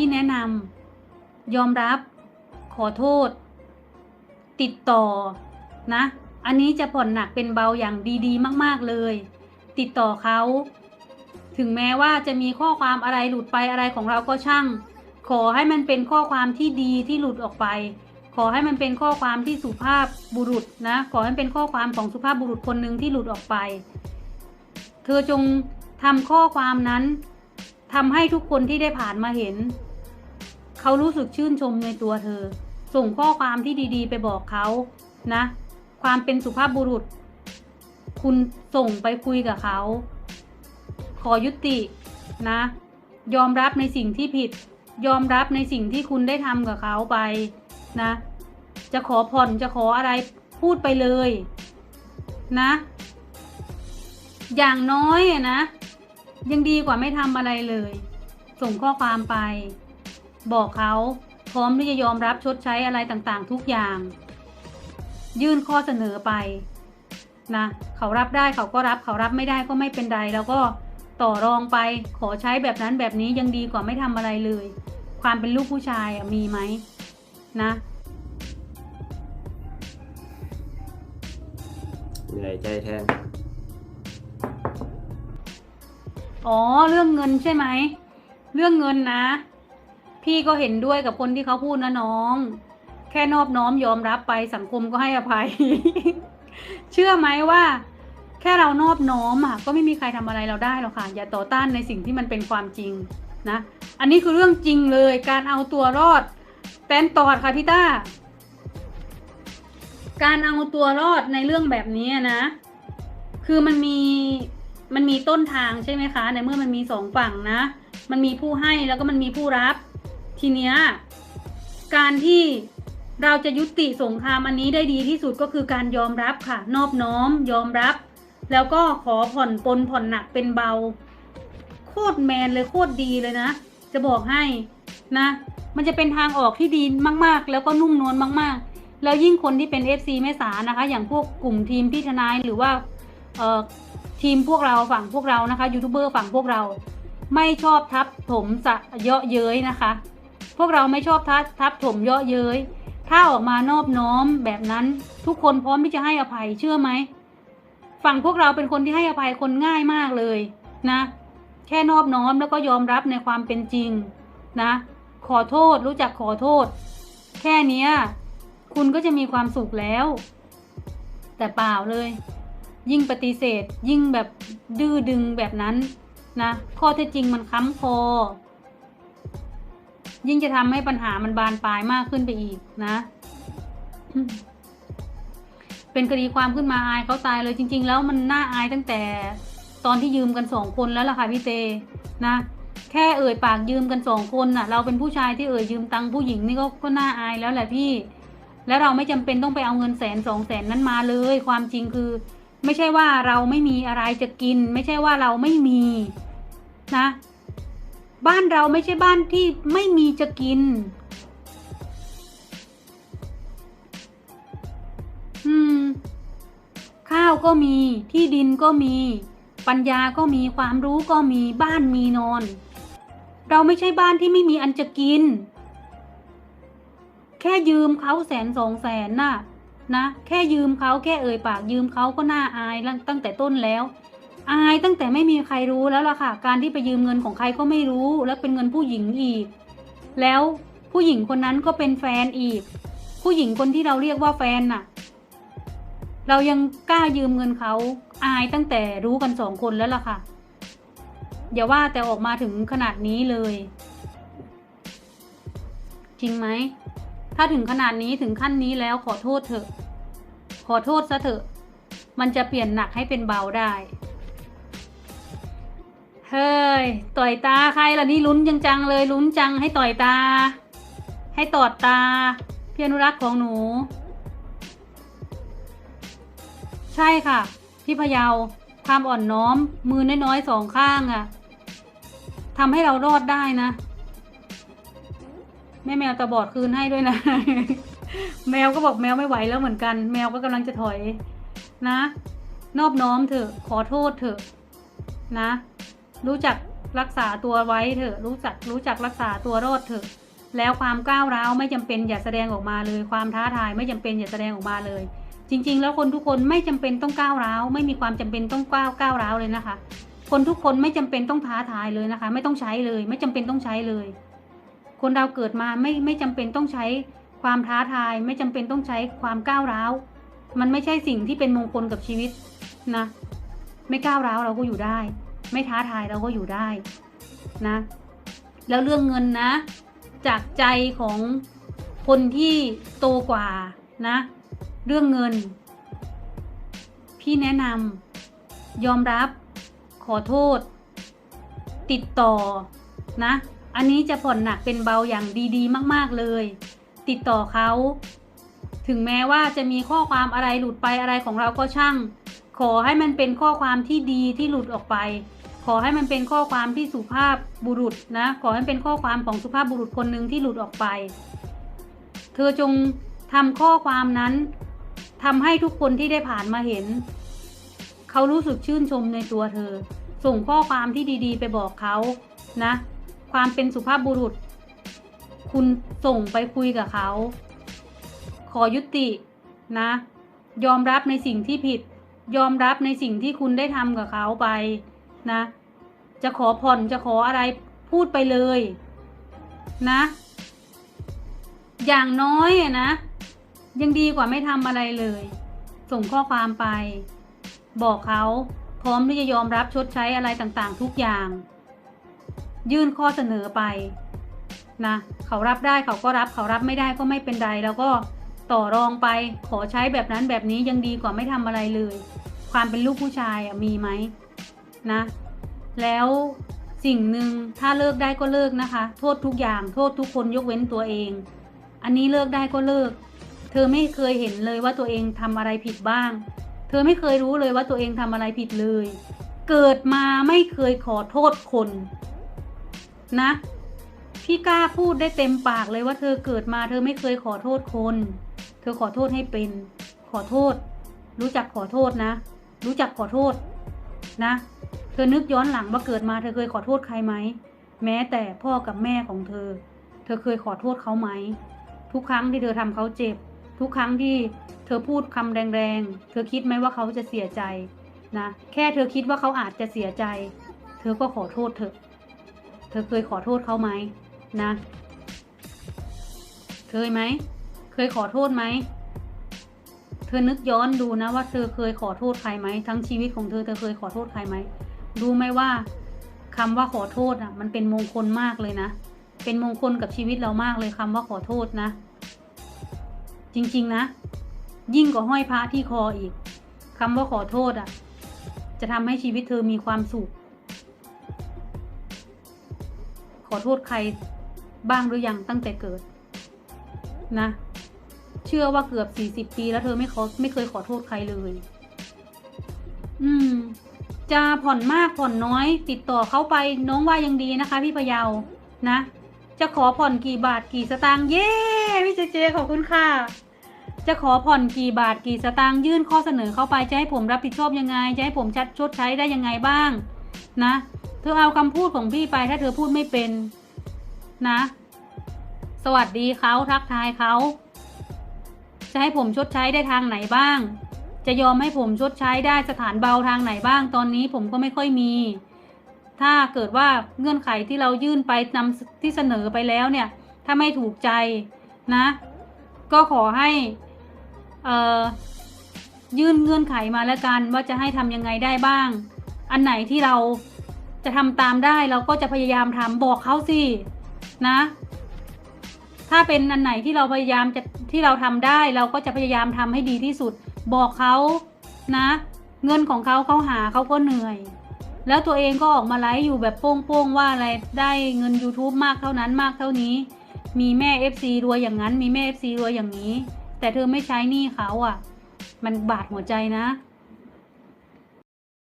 พี่แนะนำยอมรับ ขอโทษ ติดต่อนะ อันนี้จะผ่อนหนักเป็นเบาอย่างดีๆ มากๆเลย ติดต่อเขา ถึงแม้ว่าจะมีข้อความอะไรหลุดไปอะไรของเราก็ช่าง ขอให้มันเป็นข้อความที่ดีที่หลุดออกไป ขอให้มันเป็นข้อความที่สุภาพบุรุษนะ ขอให้เป็นข้อความของสุภาพบุรุษคนหนึ่งที่หลุดออกไป เธอจงทำข้อความนั้นทำให้ทุกคนที่ได้ผ่านมาเห็น เขารู้สึกชื่นชมในตัวเธอ ส่งข้อความที่ดีๆ ไปบอกเขานะ ความเป็นสุภาพบุรุษ คุณส่งไปคุยกับเขา ขอยุตินะ ยอมรับในสิ่งที่ผิด ยอมรับในสิ่งที่คุณได้ทำกับเขาไปนะ จะขอผ่อนจะขออะไรพูดไปเลยนะ อย่างน้อยนะ ยังดีกว่าไม่ทำอะไรเลย ส่งข้อความไป บอกเขาพร้อมที่จะยอมรับชดใช้อะไรต่างๆ ทุกอย่าง ยื่นข้อเสนอไปนะเขารับได้เขาก็รับเขารับไม่ได้ก็ไม่เป็นไรแล้วก็ต่อรองไปขอใช้แบบนั้นแบบนี้ยังดีกว่าไม่ทำอะไรเลย ความเป็นลูกผู้ชายอะมีไหมนะเหนื่อยใจแทน อ๋อเรื่องเงินใช่ไหม เรื่องเงินนะ พี่ก็เห็นด้วยกับคนที่เขาพูดนะน้อง แค่นอบน้อมยอมรับไปสังคมก็ให้อภัย เชื่อไหมว่า แค่เรานอบน้อมอะก็ไม่มีใครทำอะไรเราได้หรอกค่ะ อย่าต่อต้านในสิ่งที่มันเป็นความจริงนะ อันนี้คือเรื่องจริงเลยการเอาตัวรอดแตนตอดค่ะพี่ต้า การเอาตัวรอดในเรื่องแบบนี้นะ คือมันมีมันมีต้นทางใช่ไหมคะ ในเมื่อมันมีสองฝั่งนะ มันมีผู้ให้แล้วก็มันมีผู้รับ ทีเนี้ยการที่เราจะยุติสงครามอันนี้ได้ดีที่สุดก็คือการยอมรับค่ะ นอบน้อมยอมรับ แล้วก็ขอผ่อนปนผ่อนหนักเป็นเบา โคตรแมนเลยโคตรดีเลยนะ จะบอกให้นะ มันจะเป็นทางออกที่ดีมากๆ แล้วก็นุ่มนวลมากๆ แล้วยิ่งคนที่เป็น FC แม่สานะคะ อย่างพวกกลุ่มทีมพี่ทนายหรือว่าเอ่อทีมพวกเราฝั่งพวกเรานะคะยูทูบเบอร์ฝั่งพวกเรา ไม่ชอบทับถมสะเยาะเย้ยนะคะ พวกเราไม่ชอบทัทับถมเยาะเย้ยถ้าออกมานอบน้อมแบบนั้นทุกคนพร้อมที่จะให้อภัยเชื่อไหมฝั่งพวกเราเป็นคนที่ให้อภัยคนง่ายมากเลยนะ แค่นอบน้อมแล้วก็ยอมรับในความเป็นจริงนะ ขอโทษรู้จักขอโทษ แค่นี้คุณก็จะมีความสุขแล้ว แต่เปล่าเลย ยิ่งปฏิเสธยิ่งแบบดื้อดึงแบบนั้นนะข้อเท็จจริงมันค้ำคอ ยิ่งจะทำให้ปัญหามันบานปลายมากขึ้นไปอีกนะ เป็นคดีความขึ้นมาอายเขาตายเลยจริง ๆ แล้วมันน่าอายตั้งแต่ตอนที่ยืมกันสองคนแล้วล่ะค่ะพี่เตนะแค่เอ่ยปากยืมกันสองคนน่ะ เราเป็นผู้ชายที่เอ่ยยืมตังค์ผู้หญิงนี่ก็ก็น่าอายแล้วแหละพี่ แล้วเราไม่จำเป็นต้องไปเอาเงินแสนสองแสนนั้นมาเลย ความจริงคือ ไม่ใช่ว่าเราไม่มีอะไรจะกิน ไม่ใช่ว่าเราไม่มีนะ บ้านเราไม่ใช่บ้านที่ไม่มีจะกิน อืม ข้าวก็มีที่ดินก็มี ปัญญาก็มีความรู้ก็มีบ้านมีนอน เราไม่ใช่บ้านที่ไม่มีอันจะกิน แค่ยืมเขาแสนสองแสนน่ะนะ แค่ยืมเขาแค่เอ่ยปากยืมเขาก็น่าอายตั้งแต่ต้นแล้ว อายตั้งแต่ไม่มีใครรู้แล้วล่ะค่ะ การที่ไปยืมเงินของใครก็ไม่รู้ แล้วเป็นเงินผู้หญิงอีก แล้วผู้หญิงคนนั้นก็เป็นแฟนอีก ผู้หญิงคนที่เราเรียกว่าแฟนน่ะ เรายังกล้ายืมเงินเขาอายตั้งแต่รู้กันสองคนแล้วล่ะค่ะ อย่าว่าแต่ออกมาถึงขนาดนี้เลย จริงไหม ถ้าถึงขนาดนี้ถึงขั้นนี้แล้วขอโทษเถอะ ขอโทษซะเถอะ มันจะเปลี่ยนหนักให้เป็นเบาได้ เฮ้ย ต่อยตาใครล่ะนี่ลุ้นจังจังๆเลยลุ้นจังให้ต่อยตา ให้ตอดตา เพี่อนุรักษ์ของหนู ใช่ค่ะพี่พะเยาความอ่อนน้อม มือน้อยๆสองข้างอะทำให้เรารอดได้นะ แม่แมวตาบอดคืนให้ด้วยนะ แมวก็บอกแมวไม่ไหวแล้วเหมือนกัน แมวก็กำลังจะถอยนะ นอบน้อมเถอะ ขอโทษเถอะนะ รู้จักรักษาตัวไว้เถอะ รู้จักรู้จักรักษาตัวรอดเถอะ แล้วความก้าวร้าวไม่จำเป็นอย่าแสดงออกมาเลย ความท้าทายไม่จำเป็นอย่าแสดงออกมาเลย จริง ๆ แล้วคนทุกคนไม่จำเป็นต้องก้าวร้าว ไม่มีความจำเป็นต้องก้าวก้าวร้าวเลยนะคะ คนทุกคนไม่จำเป็นต้องท้าทายเลยนะคะ ไม่ต้องใช้เลย ไม่จำเป็นต้องใช้เลย คนเราเกิดมาไม่ไม่จำเป็นต้องใช้ความท้าทายไม่จำเป็นต้องใช้ความก้าวร้าว มันไม่ใช่สิ่งที่เป็นมงคลกับชีวิตนะ ไม่ก้าวร้าวเราก็อยู่ได้ ไม่ท้าทายเราก็อยู่ได้นะ แล้วเรื่องเงินนะ จากใจของคนที่โตกว่านะ เรื่องเงิน พี่แนะนำยอมรับขอโทษ ติดต่อนะ อันนี้จะผ่อนหนักเป็นเบาอย่างดีๆ มากๆเลย ติดต่อเขา ถึงแม้ว่าจะมีข้อความอะไรหลุดไปอะไรของเราก็ช่าง ขอให้มันเป็นข้อความที่ดีที่หลุดออกไป ขอให้มันเป็นข้อความที่สุภาพบุรุษนะ ขอให้เป็นข้อความของสุภาพบุรุษคนหนึ่งที่หลุดออกไป เธอจงทำข้อความนั้นทำให้ทุกคนที่ได้ผ่านมาเห็น เขารู้สึกชื่นชมในตัวเธอ ส่งข้อความที่ดีๆ ไปบอกเขานะ ความเป็นสุภาพบุรุษ คุณส่งไปคุยกับเขา ขอยุตินะ ยอมรับในสิ่งที่ผิด ยอมรับในสิ่งที่คุณได้ทำกับเขาไปนะ จะขอผ่อนจะขออะไรพูดไปเลย นะ อย่างน้อยอะนะ ยังดีกว่าไม่ทำอะไรเลย ส่งข้อความไป บอกเขาพร้อมที่จะยอมรับชดใช้อะไรต่างๆ ทุกอย่าง ยื่นข้อเสนอไปนะเขารับได้เขาก็รับเขารับไม่ได้ก็ไม่เป็นไรแล้วก็ต่อรองไปขอใช้แบบนั้นแบบนี้ยังดีกว่าไม่ทำอะไรเลย ความเป็นลูกผู้ชายอะมีไหมนะ แล้วสิ่งหนึ่งถ้าเลิกได้ก็เลิกนะคะ โทษทุกอย่างโทษทุกคนยกเว้นตัวเอง อันนี้เลิกได้ก็เลิก เธอไม่เคยเห็นเลยว่าตัวเองทำอะไรผิดบ้าง เธอไม่เคยรู้เลยว่าตัวเองทำอะไรผิดเลย เกิดมาไม่เคยขอโทษคนนะพี่กล้าพูดได้เต็มปากเลยว่าเธอเกิดมาเธอไม่เคยขอโทษคน เธอขอโทษให้เป็น ขอโทษ รู้จักขอโทษนะ รู้จักขอโทษนะ ธอนึกย้อนหลังว่าเกิดมาเธอเคยขอโทษใครไหม แม้แต่พ่อกับแม่ของเธอ เธอเคยขอโทษเขาไหม ทุกครั้งที่เธอทำเขาเจ็บ ทุกครั้งที่เธอพูดคำแรงๆ เธอคิดไหมว่าเขาจะเสียใจนะ แค่เธอคิดว่าเขาอาจจะเสียใจ เธอก็ขอโทษเถอะ เธอเคยขอโทษเขาไหมนะ เคยไหม เคยขอโทษไหม เธอนึกย้อนดูนะว่าเธอเคยขอโทษใครไหมทั้งชีวิตของเธอเธอเคยขอโทษใครไหม รู้ไหมว่าคำว่าขอโทษอะ มันเป็นมงคลมากเลยนะ เป็นมงคลกับชีวิตเรามากเลยคำว่าขอโทษนะ จริงๆนะ ยิ่งกว่าห้อยพระที่คออีกคำว่าขอโทษอะ จะทำให้ชีวิตเธอมีความสุข ขอโทษใครบ้างหรือยังตั้งแต่เกิด นะ เชื่อว่าเกือบสี่สิบปีแล้วเธอไม่ขอไม่เคยขอโทษใครเลย อืม จะผ่อนมากผ่อนน้อย ติดต่อเขาไปน้องว่ายังดีนะคะ พี่พยาวนะ จะขอผ่อนกี่บาทกี่สตางค์เย้พี่เจเจขอบคุณค่ะ จะขอผ่อนกี่บาทกี่สตางค์ยื่นข้อเสนอเข้าไปจะให้ผมรับผิดชอบยังไงจะให้ผมชัดชดใช้ได้ยังไงบ้าง นะ เธอเอาคำพูดของพี่ไปถ้าเธอพูดไม่เป็นนะ สวัสดีเขาทักทายเขาจะให้ผมชดใช้ได้ทางไหนบ้าง จะยอมให้ผมชดใช้ได้สถานเบาทางไหนบ้าง ตอนนี้ผมก็ไม่ค่อยมี ถ้าเกิดว่าเงื่อนไขที่เรายื่นไปนำที่เสนอไปแล้วเนี่ย ถ้าไม่ถูกใจนะ ก็ขอให้ยื่นเงื่อนไขมาแล้วกัน ว่าจะให้ทำยังไงได้บ้าง อันไหนที่เราจะทำตามได้เราก็จะพยายามทำบอกเขาสินะ ถ้าเป็นอันไหนที่เราพยายามจะที่เราทำได้ เราก็จะพยายามทำให้ดีที่สุด บอกเขานะ เงินของเขาเขาหาเขาก็เหนื่อย แล้วตัวเองก็ออกมาไลฟ์อยู่แบบโป้งๆว่าอะไรได้เงิน YouTube มากเท่านั้นมากเท่านี้ มีแม่ FC รวยอย่างนั้น มีแม่ FC รวยอย่างนี้ แต่เธอไม่ใช้หนี้เขาอะ มันบาดหัวใจนะ